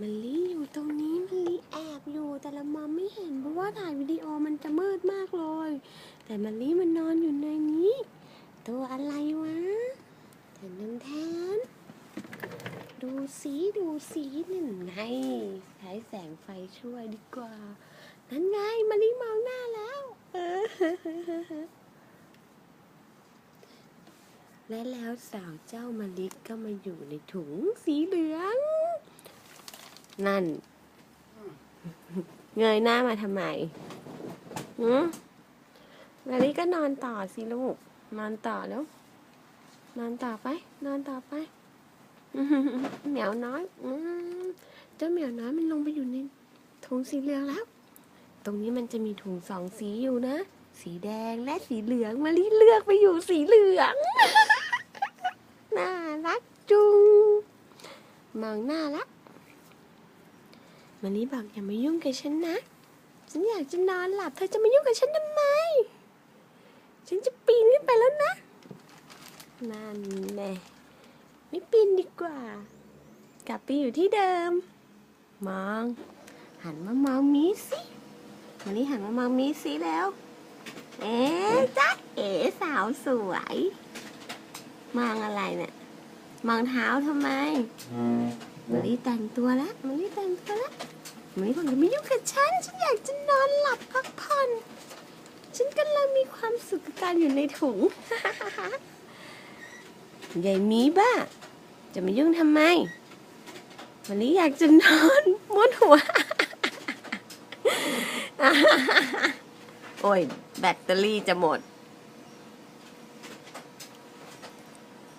มันลีอยู่ตรงนี้มันลีแอบอยู่แต่เรามองไม่เห็นเพราะว่าถ่ายวิดีโอมันจะมืดมากเลย แต่มันลีมันนอนอยู่ในนี้ ตัวอะไรวะแทนน้ำแทนดูสีดูสีนี่ไงใช้แสงไฟช่วยดีกว่า นั่นไงมาลีมองหน้าแล้วและแล้วสาวเจ้ามะลิก็มาอยู่ในถุงสีเหลือง นั่น เงยหน้ามาทำไมหืมมะลิก็นอนต่อสิลูก นอนต่อแล้ว นอนต่อไป นอนต่อไปเหมียวน้อยอืมเจ้าเหมียวน้อยมันลงไปอยู่ในถุงสีเหลืองแล้ว ตรงนี้มันจะมีถุงสองสีอยู่นะ สีแดงและสีเหลืองมะลิเลือกไปอยู่สีเหลือง น่ารักจุงมองน้าละ มารีบอกอย่ามายุ่งกับฉันนะ ฉันอยากจะนอนหลับ เธอจะมายุ่งกับฉันทำไม ฉันจะปีนขึ้นไปแล้วนะ นั่นแน่ไม่ปีนดีกว่า กลับไปอยู่ที่เดิม มอง หันมามองมีสิมารีหันมามองมีสิแล้ว เอ๊จ๊ะเอ๋สาวสวย มองอะไรเนี่ย มองเท้าทำไม มารีแต่งตัวแล้วมารีแต่งตัวแล้วมารีบอกอย่ามายุ่งกับฉัน ฉันอยากจะนอนหลับพักผ่อน ฉันกำลังมีความสุขกับการอยู่ในถุงใหญ่มีบ้า จะมายุ่งทำไมมารีอยากจะนอนม้วนหัว โอ้ย แบตเตอรี่จะหมด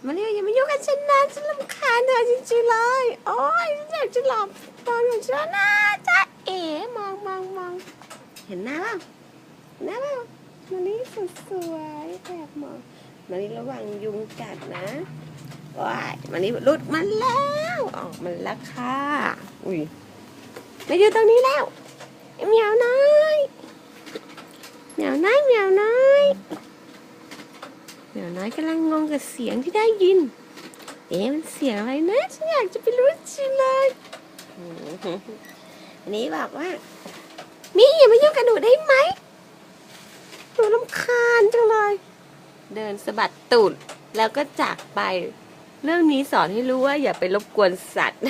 มาเรียอย่ามายุ่งกับฉันนะฉันรำคาญเธอจริงๆเลย จะหลับตอนของฉันนะจ๊ะเอ๋มองมองมองเห็นหน้าเปล่าหน้าเปล่ามารีสดสวยแอบมองมารีระวังยุงกัดนะว้ายมารีหลุดมาแล้วออกมาแล้วค่ะอุ้ยมาอยู่ตรงนี้แล้วเหมียวน้อยเหมียวน้อยเหมียวน้อยเหมียวน้อยกำลังงงกับเสียงที่ได้ยิน เอ๊ะมันเสียงอะไรนะฉันอยากจะไปรู้จริงเลยอันนี้บอกว่า มีอย่ามายุ่งกับหนูได้ไหมหนูลำคาญจังเลย เดินสะบัดตูดแล้วก็จากไป เรื่องนี้สอนให้รู้ว่าอย่าไปรบกวนสัตว์